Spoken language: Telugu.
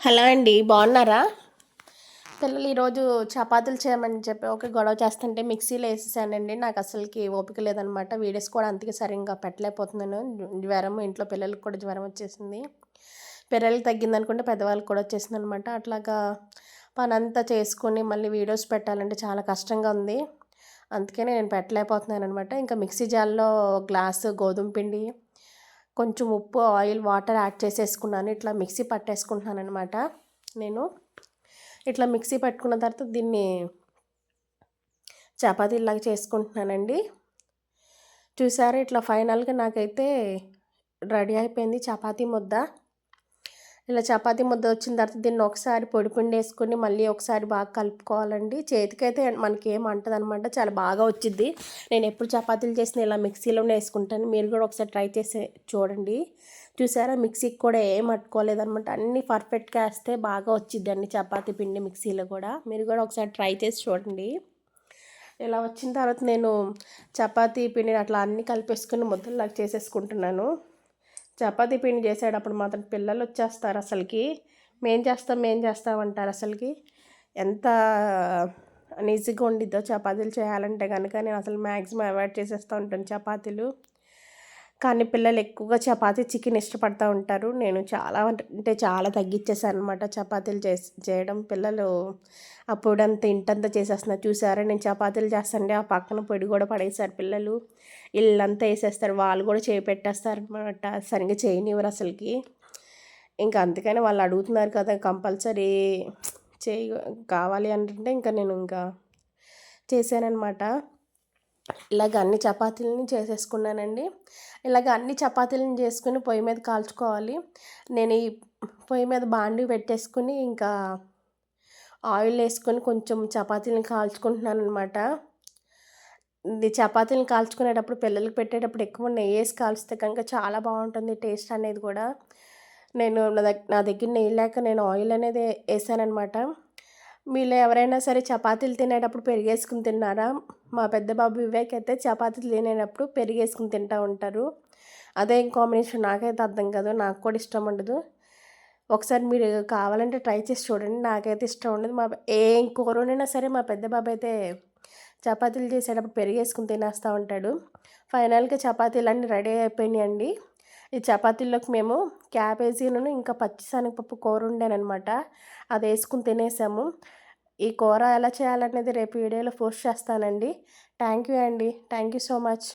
హలో అండి బాగున్నారా? పిల్లలు ఈరోజు చపాతీలు చేయమని చెప్పి ఒక గొడవ చేస్తుంటే మిక్సీలో వేసేసానండి. నాకు అసలుకి ఓపిక లేదనమాట. వీడియోస్ కూడా అంతగా సరిగ్గా పెట్టలేకపోతున్నాను. జ్వరం ఇంట్లో పిల్లలకి కూడా జ్వరం వచ్చేసింది. పిల్లలకి తగ్గింది అనుకుంటే పెద్దవాళ్ళకి కూడా వచ్చేసింది అనమాట అట్లాగా పని అంతా చేసుకొని మళ్ళీ వీడియోస్ పెట్టాలంటే చాలా కష్టంగా ఉంది. అందుకే నేను పెట్టలేకపోతున్నాను అనమాట ఇంకా మిక్సీ జాల్లో గ్లాసు గోధుమ పిండి కొంచెం ఉప్పు ఆయిల్ వాటర్ యాడ్ చేసేసుకున్నాను. ఇట్లా మిక్సీ పట్టేసుకుంటున్నాను అనమాట నేను. ఇట్లా మిక్సీ పట్టుకున్న తర్వాత దీన్ని చపాతీలాగా చేసుకుంటున్నానండి. చూసారా? ఇట్లా ఫైనల్గా నాకైతే రెడీ అయిపోయింది చపాతీ ముద్ద. ఇలా చపాతీ ముద్ద వచ్చిన తర్వాత దీన్ని ఒకసారి పొడి పిండి వేసుకుని మళ్ళీ ఒకసారి బాగా కలుపుకోవాలండి. చేతికైతే మనకి ఏం అనమాట చాలా బాగా వచ్చింది నేను ఎప్పుడు చపాతీలు చేసిన ఇలా మిక్సీలోనే వేసుకుంటాను. మీరు కూడా ఒకసారి ట్రై చేసి చూడండి. చూసారా? మిక్సీకి కూడా ఏం అట్టుకోలేదనమాట. అన్నీ పర్ఫెక్ట్గా వేస్తే బాగా వచ్చింది అండి చపాతీ పిండి మిక్సీలో కూడా. మీరు కూడా ఒకసారి ట్రై చేసి చూడండి. ఇలా వచ్చిన తర్వాత నేను చపాతీ పిండిని అట్లా అన్నీ కలిపేసుకుని ముద్దలాగా చేసేసుకుంటున్నాను. చపాతీ పిండి చేసేటప్పుడు మాత్రం పిల్లలు వచ్చేస్తారు అసలుకి. మేం చేస్తాం మేం చేస్తాం అంటారు అసలుకి. ఎంత ఈజీగా ఉండిద్దో చపాతీలు చేయాలంటే కనుక నేను అసలు మ్యాక్సిమం అవాయిడ్ చేసేస్తూ ఉంటాను చపాతీలు. కానీ పిల్లలు ఎక్కువగా చపాతీ చికెన్ ఇష్టపడుతూ ఉంటారు. నేను చాలా అంటే చాలా తగ్గించేసాను అనమాట చపాతీలు చేసి చేయడం. పిల్లలు అప్పుడంతా ఇంటంతా చేసేస్తున్నారు చూసారా? నేను చపాతీలు చేస్తాండి ఆ పక్కన పొడి కూడా పడేసారు పిల్లలు. ఇల్లంతా వేసేస్తారు. వాళ్ళు కూడా చేయి పెట్టేస్తారు అనమాట సరిగ్గా చేయనివ్వరు అసలుకి. ఇంకా అందుకని వాళ్ళు అడుగుతున్నారు కదా కంపల్సరీ చేయి కావాలి అంటే ఇంకా నేను ఇంకా చేశానమాట ఇలాగ అన్ని చపాతీలని చేసేసుకున్నానండి. ఇలాగ అన్ని చపాతీలను చేసుకుని పొయ్యి మీద కాల్చుకోవాలి. నేను ఈ పొయ్యి మీద బాండి పెట్టేసుకుని ఇంకా ఆయిల్ వేసుకొని కొంచెం చపాతీలను కాల్చుకుంటున్నాను అనమాట చపాతీలను కాల్చుకునేటప్పుడు పిల్లలకి పెట్టేటప్పుడు ఎక్కువ నెయ్యి వేసి కాల్స్తే కనుక చాలా బాగుంటుంది టేస్ట్ అనేది కూడా. నేను నా దగ్గర నా దగ్గర నెయ్యి లేక నేను ఆయిల్ అనేది వేసాననమాట మీలో ఎవరైనా సరే చపాతీలు తినేటప్పుడు పెరిగేసుకుని తిన్నారా? మా పెద్ద బాబు వివేక్ అయితే చపాతీలు తినేటప్పుడు పెరిగేసుకుని తింటూ ఉంటారు. అదే కాంబినేషన్ నాకైతే అర్థం కాదు. నాకు కూడా ఇష్టం ఉండదు. ఒకసారి మీరు కావాలంటే ట్రై చేసి చూడండి. నాకైతే ఇష్టం ఉండదు. మా ఏం కూర సరే మా పెద్ద బాబు అయితే చపాతీలు చేసేటప్పుడు పెరిగేసుకుని తినేస్తూ ఉంటాడు. ఫైనల్గా చపాతీలు అన్నీ రెడీ అయిపోయినాయండి. ఈ చపాతీలోకి మేము క్యాబేజీను ఇంకా పచ్చిశనగపప్పు కూర ఉండేనమాట అది వేసుకుని తినేసాము. ఈ కూర ఎలా చేయాలనేది రేపు వీడియోలో పోస్ట్ చేస్తానండి. థ్యాంక్ యూ అండి. Thank you so much.